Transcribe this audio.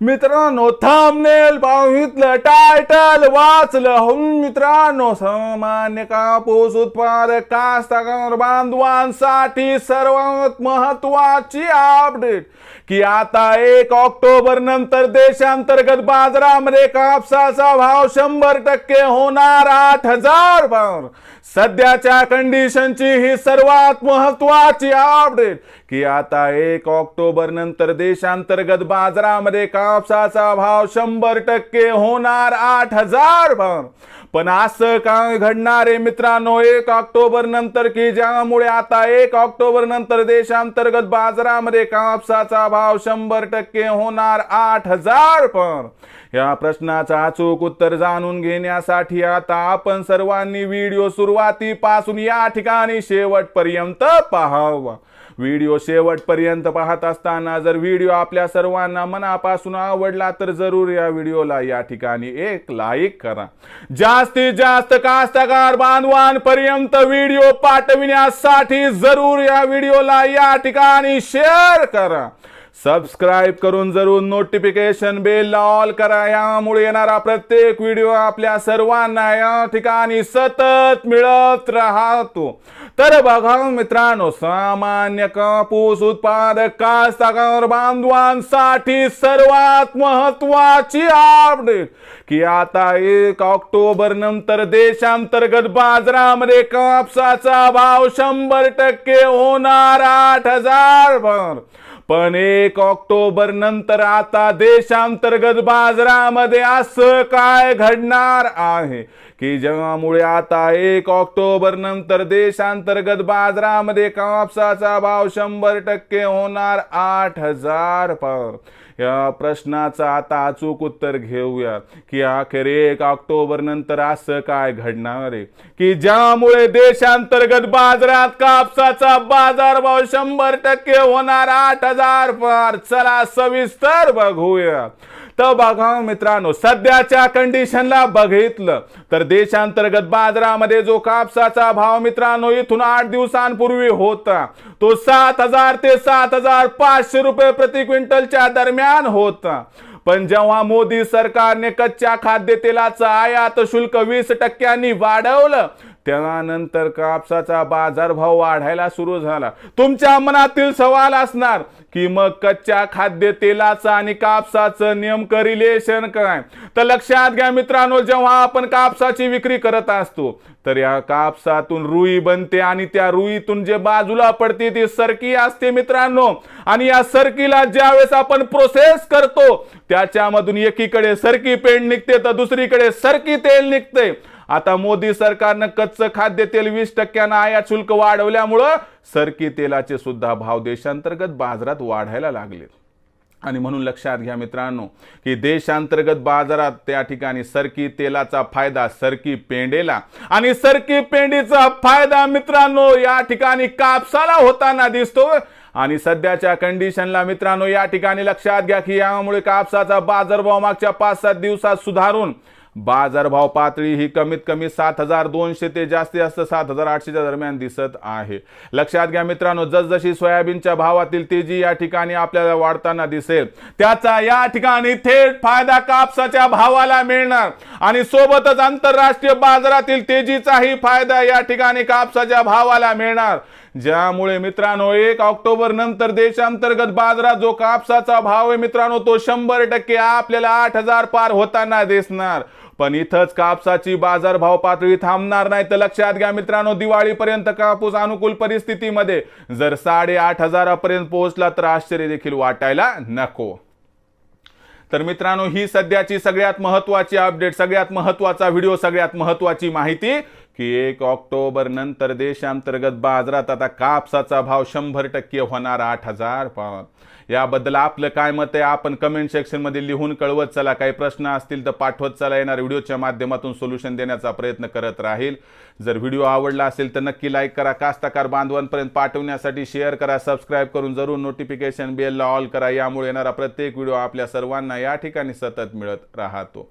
मित्रांनो थांबनेल पाहितलं टायटल वाचलं. हो मित्रांनो सामान्य कापूस उत्पादक कास्तकार बांधवांसाठी सर्वात महत्वाची अपडेट की आता एक ऑक्टोबर नंतर देशांतर्गत बाजारामध्ये कापसाचा भाव शंभर टक्के होणार आठ हजार भाव सध्याच्या कंडिशनची ही सर्वात महत्वाची अपडेट की आता एक ऑक्टोबर नंतर देशांतर्गत बाजारामध्ये कापसाचा भाव शंभर टक्के होणार आठ हजार भाव पण असं काय घडणार आहे मित्रांनो? एक ऑक्टोबर नंतर की ज्यामुळे आता एक ऑक्टोबर नंतर देशांतर्गत बाजारामध्ये कापसाचा भाव शंभर टक्के होणार आठ हजार पण या प्रश्नाचं अचूक उत्तर जाणून घेण्यासाठी आता आपण सर्वांनी व्हिडिओ सुरुवातीपासून या ठिकाणी शेवटपर्यंत पाहावा. व्हिडिओ शेवटपर्यंत पाहत असताना जर व्हिडिओ आपल्या सर्वांना मनापासून आवडला तर जरूर या व्हिडिओला या ठिकाणी एक लाईक करा. जास्तीत जास्त कास्तकार बांधवांपर्यंत व्हिडिओ पाठविण्यासाठी जरूर या व्हिडिओला या ठिकाणी शेअर करा. सबस्क्राईब करून जरूर नोटिफिकेशन बेल ऑल करा. यामुळे येणारा प्रत्येक व्हिडिओ आपल्या सर्वांना या ठिकाणी सतत मिळत राहतो. तर बघा मित्रांनो सामान्य कापूस उत्पादक कास्तकार बांधवांसाठी सर्वात महत्वाची अपडेट की आता एक ऑक्टोबर नंतर देशांतर्गत बाजारामध्ये कापसाचा भाव शंभर टक्के होणार आठ हजार भर. पण एक ऑक्टोबर नंतर आता देशांतर्गत बाजारामध्ये असं काय घडणार आहे? की ज्यामुळे आता एक ऑक्टोबर नंतर देशांतर्गत बाजारामध्ये कापसाचा भाव शंभर टक्के होणार आठ हजार पर या प्रश्नाचं आता अचूक उत्तर घेऊया. की अखेर एक ऑक्टोबर नंतर असं काय घडणार आहे? की ज्यामुळे देशांतर्गत बाजारात कापसाचा बाजारभाव शंभर टक्के होणार आठ हजार पार. चला सविस्तर बघूया. तर बघा हो मित्रांनो सध्याच्या कंडिशनला बघितलं तर देशांतर्गत बाजारामध्ये जो कापसाचा भाव मित्रांनो इथून आठ दिवसांपूर्वी होता. तो सात हजार ते सात हजार पाचशे रुपये प्रति क्विंटलच्या दरम्यान होता. पण जेव्हा मोदी सरकारने कच्च्या खाद्यतेलाचं आयात शुल्क वीस टक्क्यांनी वाढवलं त्यानंतर कापसाचा बाजारभाव वाढायला सुरू झाला. तुमच्या मनातील सवाल असणार की मग कच्च्या खाद्यतेलाचं आणि कापसाचं नेमकं रिलेशन काय? तर लक्षात घ्या मित्रांनो जेव्हा आपण कापसाची विक्री करत असतो तर या कापसातून रुई बनते आणि त्या रुईतून जे बाजूला पडते ती सरकी असते मित्रांनो. आणि या सरकीला ज्यावेळेस आपण प्रोसेस करतो त्याच्यामधून एकीकडे सरकी पेंड निघते तर दुसरीकडे सरकी तेल निघते. आता मोदी सरकारनं कच्चं खाद्य तेल वीस टक्क्यानं आयात शुल्क वाढवल्यामुळं सरकी तेलाचे सुद्धा भाव देशांतर्गत बाजारात वाढायला लागले. आणि म्हणून लक्षात घ्या मित्रांनो की देशांतर्गत बाजारात त्या ठिकाणी सरकी तेलाचा फायदा सरकी पेंडेला. आणि सरकी पेंडीचा फायदा मित्रांनो या ठिकाणी कापसाला होताना दिसतो. आणि सध्याच्या कंडिशनला मित्रांनो या ठिकाणी लक्षात घ्या की यामुळे कापसाचा बाजारभाव मागच्या पाच सात दिवसात सुधारून बाजारभाव पातळी ही कमीत कमी सात हजार दोनशे ते जास्तीत जास्त सात हजार आठशेच्या दरम्यान दिसत आहे. लक्षात घ्या मित्रांनो जसजशी सोयाबीनच्या भावातील तेजी या ठिकाणी आपल्याला वाढताना दिसेल त्याचा या ठिकाणी थेट फायदा कापसाच्या भावाला मिळणार. आणि सोबतच आंतरराष्ट्रीय बाजारातील तेजीचाही फायदा या ठिकाणी कापसाच्या भावाला मिळणार. ज्यामुळे मित्रांनो एक ऑक्टोबर नंतर देशांतर्गत बाजारात जो कापसाचा भाव आहे मित्रांनो तो शंभर टक्के आपल्याला आठ हजार पार होताना दिसणार. पण इथंच कापसाची बाजारभाव पातळी थांबणार नाही. तर लक्षात घ्या मित्रांनो दिवाळीपर्यंत कापूस अनुकूल परिस्थितीमध्ये जर साडेआठ हजारापर्यंत पोहोचला तर आश्चर्य देखील वाटायला नको. तर मित्रांनो ही सध्याची सगळ्यात महत्वाची अपडेट सगळ्यात महत्त्वाचा व्हिडिओ सगळ्यात महत्वाची माहिती की एक ऑक्टोबर नंतर देशांतर्गत बाजारात आता कापसाचा भाव शंभर टक्के होणार आठ हजार पाऊन याबद्दल आपलं काय मत आहे? आपण कमेंट सेक्शनमध्ये लिहून कळवत चला. काही प्रश्न असतील तर पाठवत चला. येणार व्हिडिओच्या माध्यमातून सोल्युशन देण्याचा प्रयत्न करत राहील. जर व्हिडिओ आवडला असेल तर नक्की लाईक करा. कास्तकार बांधवांपर्यंत पाठवण्यासाठी शेअर करा. सबस्क्राईब करून जरूर नोटिफिकेशन बेलला ऑल करा. यामुळे येणारा प्रत्येक व्हिडिओ आपल्या सर्वांना या ठिकाणी सतत मिळत राहतो.